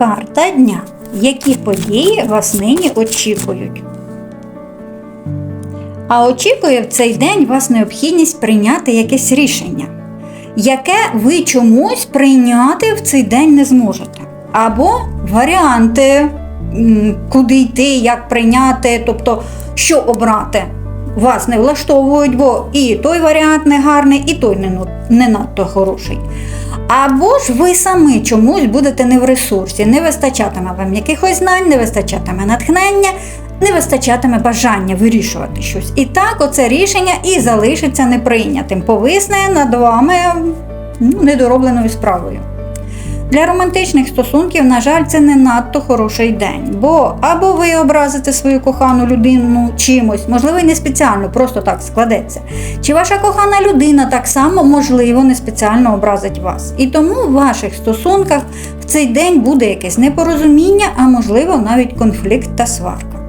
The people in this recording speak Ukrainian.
Карта дня. Які події вас нині очікують? А очікує в цей день вас необхідність прийняти якесь рішення, яке ви чомусь прийняти в цей день не зможете. Або варіанти, куди йти, як прийняти, тобто що обрати. Вас не влаштовують, бо і той варіант не гарний, і той не, надто хороший. Або ж ви самі чомусь будете не в ресурсі, не вистачатиме вам якихось знань, не вистачатиме натхнення, не вистачатиме бажання вирішувати щось. І так оце рішення і залишиться неприйнятим, повисне над вами ну, недоробленою справою. Для романтичних стосунків, на жаль, це не надто хороший день, бо або ви образите свою кохану людину чимось, можливо, і не спеціально, просто так складеться. Чи ваша кохана людина так само, можливо, не спеціально образить вас. І тому в ваших стосунках в цей день буде якесь непорозуміння, а можливо навіть конфлікт та сварка.